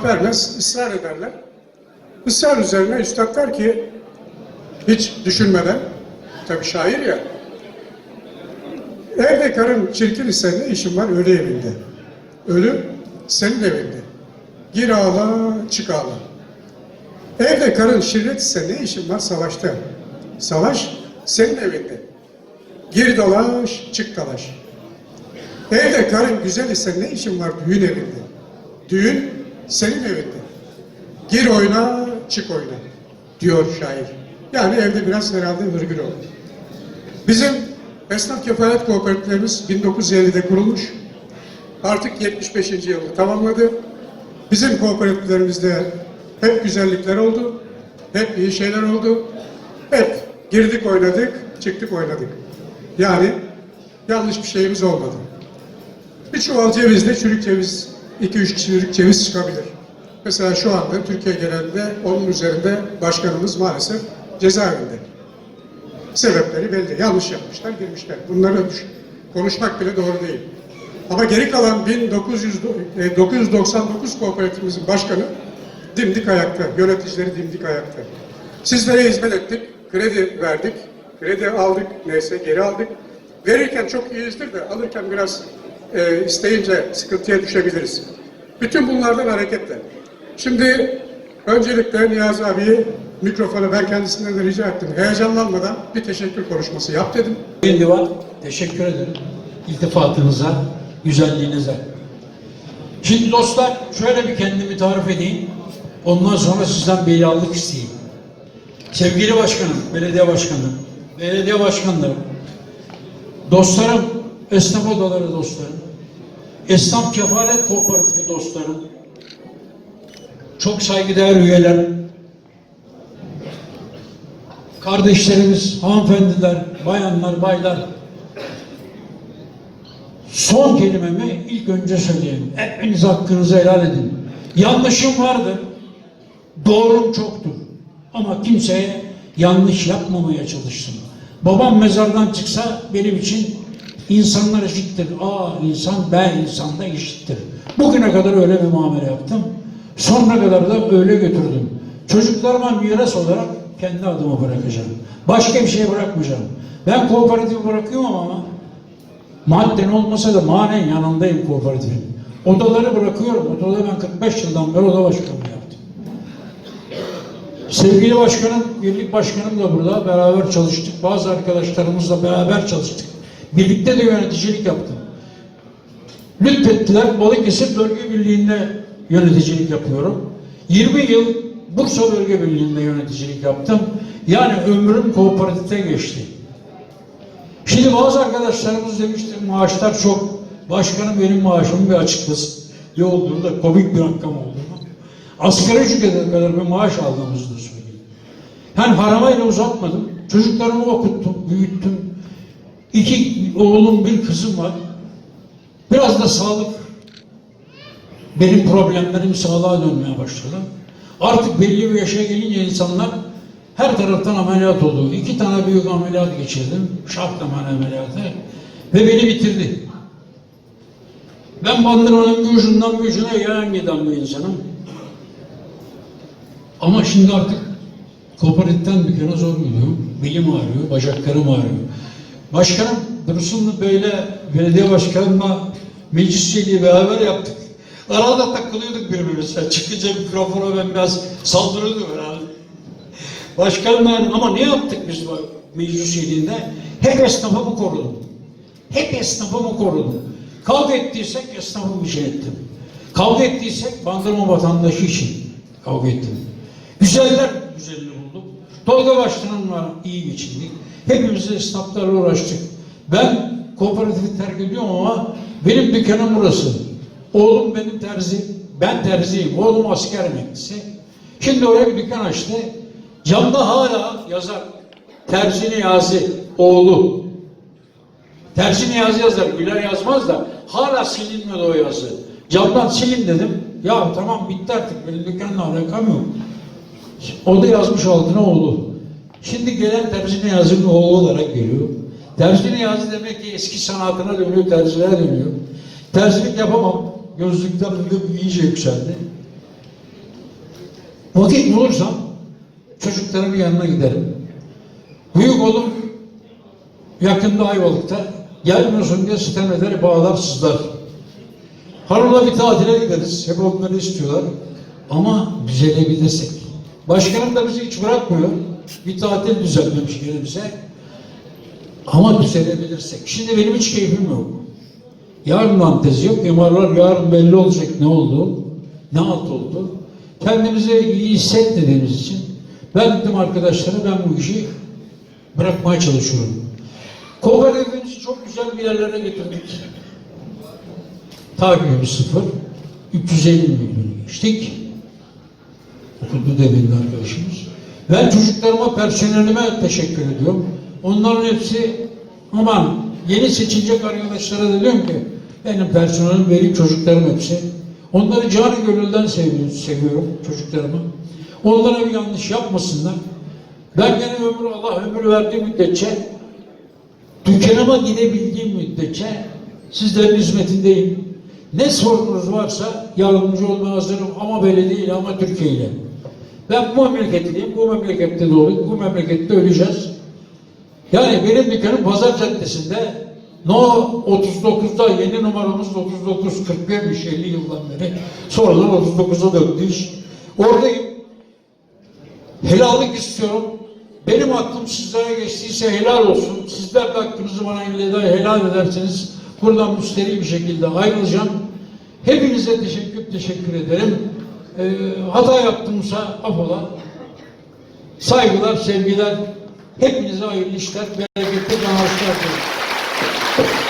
cevap vermez, ısrar ederler. Israr üzerine üstad der ki, hiç düşünmeden, tabii şair ya, evde karın çirkin ise ne işin var ölü evinde. Ölüm senin evinde. Gir ağla, çık ağla. Evde karın şirret ise ne işin var savaşta. Savaş senin evinde. Gir dalaş, çık dalaş. Evde karın güzel ise ne işin var düğün evinde. Düğün senin evinde. Gir oyna, çık oyna diyor şair. Yani evde biraz herhalde hırgür oldu. Bizim esnaf kefalet kooperatiflerimiz 1950'de kurulmuş. Artık 75. yılı tamamladı. Bizim kooperatiflerimizde hep güzellikler oldu. Hep iyi şeyler oldu. Hep girdik oynadık, çıktık oynadık. Yani yanlış bir şeyimiz olmadı. Bir çuval cevizde çürük ceviz, 2-3 çürük ceviz çıkabilir. Mesela şu anda Türkiye genelinde onun üzerinde başkanımız maalesef cezaevinde. Sebepleri belli. Yanlış yapmışlar, girmişler. Bunları konuşmak bile doğru değil. Ama geri kalan 1900, e, 999 kooperatifimizin başkanı dimdik ayakta, yöneticileri dimdik ayakta. Sizlere hizmet ettik, kredi verdik, kredi aldık, neyse geri aldık. Verirken çok iyiyizdir de alırken biraz e, isteyince sıkıntıya düşebiliriz. Bütün bunlardan hareketle. Şimdi öncelikle Niyazi abiyi mikrofonu ben kendisinden de rica ettim. Heyecanlanmadan bir teşekkür konuşması yap dedim. Sayın Divan, teşekkür ederim. İltifatınıza, güzelliğinize. Şimdi dostlar, şöyle bir kendimi tarif edeyim. Ondan sonra sizden beyallık isteyeyim. Sevgili başkanım, belediye başkanım, belediye başkanlarım, dostlarım, esnaf odaları dostlarım, esnaf kefalet kooperatifi dostlarım, çok saygıdeğer üyelerim, kardeşlerimiz, hanımefendiler, bayanlar, baylar. Son kelimemi ilk önce söyleyeyim. Hepiniz hakkınızı helal edin. Yanlışım vardır. Doğrum çoktur. Ama kimseye yanlış yapmamaya çalıştım. Babam mezardan çıksa benim için insanlar eşittir. A insan, B insan da eşittir. Bugüne kadar öyle bir muamele yaptım. Sonra kadar da öyle götürdüm. Çocuklarıma miras olarak kendi adıma bırakacağım. Başka bir şey bırakmayacağım. Ben kooperatifi bırakıyorum ama madden olmasa da manen yanındayım kooperatifin. Odaları bırakıyorum. Odaları ben 45 yıldan beri oda başkanlığı yaptım. Sevgili başkanım, birlik başkanım da burada beraber çalıştık. Bazı arkadaşlarımızla beraber çalıştık. Birlikte de yöneticilik yaptım. Lütfettiler. Balıkesir Bölge Birliği'nde yöneticilik yapıyorum. 20 yıl Bursa Bölge Birliği'nde yöneticilik yaptım. Yani ömrüm kooperatifte geçti. Şimdi bazı arkadaşlarımız demişti maaşlar çok. Başkanım benim maaşımı bir açıklasın. Ne olduğunu da komik bir rakam olduğunu. Asgari ücrete kadar bir maaş aldığımızı da söyleyeyim. Yani haramayla uzatmadım. Çocuklarımı okuttum, büyüttüm. İki oğlum, bir kızım var. Biraz da sağlık. Benim problemlerim sağlığa dönmeye başladı. Artık belli bir yaşa gelince insanlar her taraftan ameliyat oldu. İki tane büyük ameliyat geçirdim. Şart damar ameliyatı. Ve beni bitirdi. Ben bandırmanın bir ucundan bir ucuna yayan giden bir insanım. Ama şimdi artık kooperatiften dükkana zor gidiyorum. Belim ağrıyor, bacaklarım ağrıyor. Başkanım Dursun böyle belediye başkanımla meclis üyeliği beraber yaptık. Arada takılıyorduk birbirimize. Çıkınca mikrofona ben biraz saldırıyordum herhalde. Başkanım ben ama ne yaptık biz meclis üyeliğinde? Hep esnafımı korudum. Hep esnafımı korudum. Kavga ettiysek esnafım için ettim. Kavga ettiysek bandırma vatandaşı için kavga ettim. Güzeller güzelini bulduk. Tolga Başkanım'la iyi geçindik. Hepimiz esnaflarla uğraştık. Ben kooperatifi terk ediyorum ama benim dükkanım burası. Oğlum benim terzi, ben terziyim. Oğlum asker emeklisi. Şimdi oraya bir dükkan açtı. Camda hala yazar. Terzi Niyazi oğlu. Terzi Niyazi yazar. Güler yazmaz da hala silinmedi o yazı. Camdan silin dedim. Ya tamam bitti artık. Benim dükkanla alakam yok. O da yazmış altına oğlu. Şimdi gelen Terzi Niyazi'nin oğlu olarak geliyor. Terzi Niyazi demek ki eski sanatına dönüyor, terzilere dönüyor. Terzilik yapamam. Gözlükten de iyice yükseldi. Vakit bulursam çocuklarımın yanına giderim. Büyük oğlum yakında Ayvalık'ta gelmiyorsun diye sitem eder, bağlar sızlar. Hanımla bir tatile gideriz. Hep onları istiyorlar. Ama düzelebilirsek. Başkanım da bizi hiç bırakmıyor. Bir tatil düzenlemiş gene bize. Ama düzelebilirsek. Şimdi benim hiç keyfim yok. Yarın tezi yok. İmarlar yarın belli olacak ne oldu, ne halt oldu. Kendimizi iyi hissetmediğimiz için ben dedim arkadaşlara ben bu işi bırakmaya çalışıyorum. Kooperatifimizi çok güzel bir yerlere getirdik. Takibimiz sıfır. 350 milyon geçtik. Okudu demin arkadaşımız. Ben çocuklarıma, personelime teşekkür ediyorum. Onların hepsi aman yeni seçilecek arkadaşlara da diyorum ki benim personelim benim çocuklarım hepsi. Onları canı gönülden seviyorum, seviyorum çocuklarımı. Onlara bir yanlış yapmasınlar. Ben gene ömür Allah ömür verdiği müddetçe dükkanıma gidebildiğim müddetçe sizlerin hizmetindeyim. Ne sorunuz varsa yardımcı olmaya hazırım ama böyle değil ama Türkiye ile. Ben bu memleketliyim, bu memlekette doğduk, bu memlekette öleceğiz. Yani benim dükkanım Pazar Caddesi'nde No 39'da yeni numaramız 39 41'miş 50 yıldan beri. Sonradan 39'a döndü iş. Oradayım. Helallik istiyorum. Benim hakkım sizlere geçtiyse helal olsun. Sizler de hakkınızı bana helal ederseniz buradan müsteri bir şekilde ayrılacağım. Hepinize teşekkür teşekkür ederim. Ee, hata yaptımsa affola. Saygılar, sevgiler. Hepinize hayırlı işler, bereketli kazançlar diliyorum.